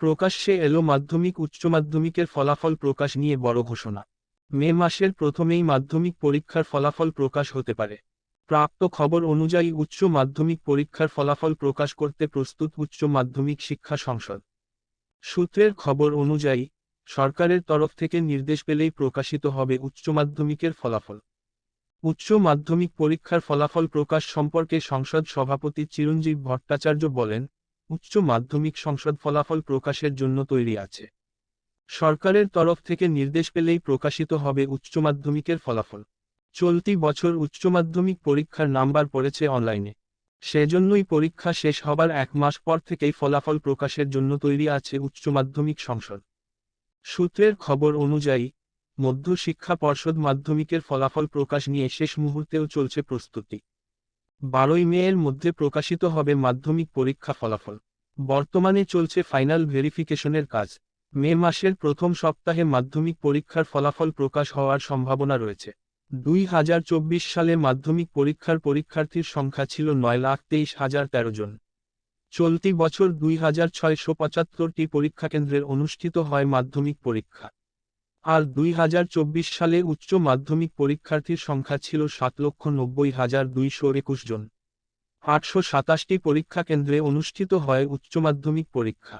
প্রকাশ্যে এলো মাধ্যমিক, উচ্চ মাধ্যমিকের ফলাফল প্রকাশ নিয়ে বড় ঘোষণা। মে মাসের প্রথমেই মাধ্যমিক পরীক্ষার ফলাফল প্রকাশ হতে পারে। প্রাপ্ত খবর অনুযায়ী উচ্চ মাধ্যমিক পরীক্ষার ফলাফল প্রকাশ করতে প্রস্তুত উচ্চ মাধ্যমিক শিক্ষা সংসদ। সূত্রের খবর অনুযায়ী, সরকারের তরফ থেকে নির্দেশ পেলেই প্রকাশিত হবে উচ্চ মাধ্যমিকের ফলাফল। উচ্চ মাধ্যমিক পরীক্ষার ফলাফল প্রকাশ সম্পর্কে সংসদ সভাপতি চিরঞ্জীব ভট্টাচার্য বলেন উচ্চ মাধ্যমিক সংসদ ফলাফল প্রকাশের জন্য তৈরি আছে। সরকারের তরফ থেকে নির্দেশ পেলেই প্রকাশিত হবে উচ্চ মাধ্যমিকের ফলাফল। চলতি বছর উচ্চ মাধ্যমিক পরীক্ষার নাম্বার পড়েছে অনলাইনে। সেজন্যই পরীক্ষা শেষ হবার এক মাস পর থেকেই ফলাফল প্রকাশের জন্য তৈরি আছে উচ্চ মাধ্যমিক সংসদ। সূত্রের খবর অনুযায়ী মধ্য শিক্ষা পর্ষদ মাধ্যমিকের ফলাফল প্রকাশ নিয়ে শেষ মুহূর্তেও চলছে প্রস্তুতি। বারোই মে এর মধ্যে প্রকাশিত হবে মাধ্যমিক পরীক্ষা ফলাফল। বর্তমানে চলছে ফাইনাল ভেরিফিকেশনের কাজ। মে মাসের প্রথম সপ্তাহে মাধ্যমিক পরীক্ষার ফলাফল প্রকাশ হওয়ার সম্ভাবনা রয়েছে। দুই হাজার চব্বিশ সালে মাধ্যমিক পরীক্ষার পরীক্ষার্থীর সংখ্যা ছিল নয় লাখ তেইশ হাজার তেরো জন। চলতি বছর দুই হাজার ছয়শো পঁচাত্তরটি পরীক্ষাকেন্দ্রের অনুষ্ঠিত হয় মাধ্যমিক পরীক্ষা। আর দুই হাজার চব্বিশ সালে উচ্চ মাধ্যমিক পরীক্ষার্থীর সংখ্যা ছিল সাত লক্ষ নব্বই হাজার দুইশো একুশ জন। আটশো সাতাশটি পরীক্ষা কেন্দ্রে অনুষ্ঠিত হয় উচ্চ মাধ্যমিক পরীক্ষা।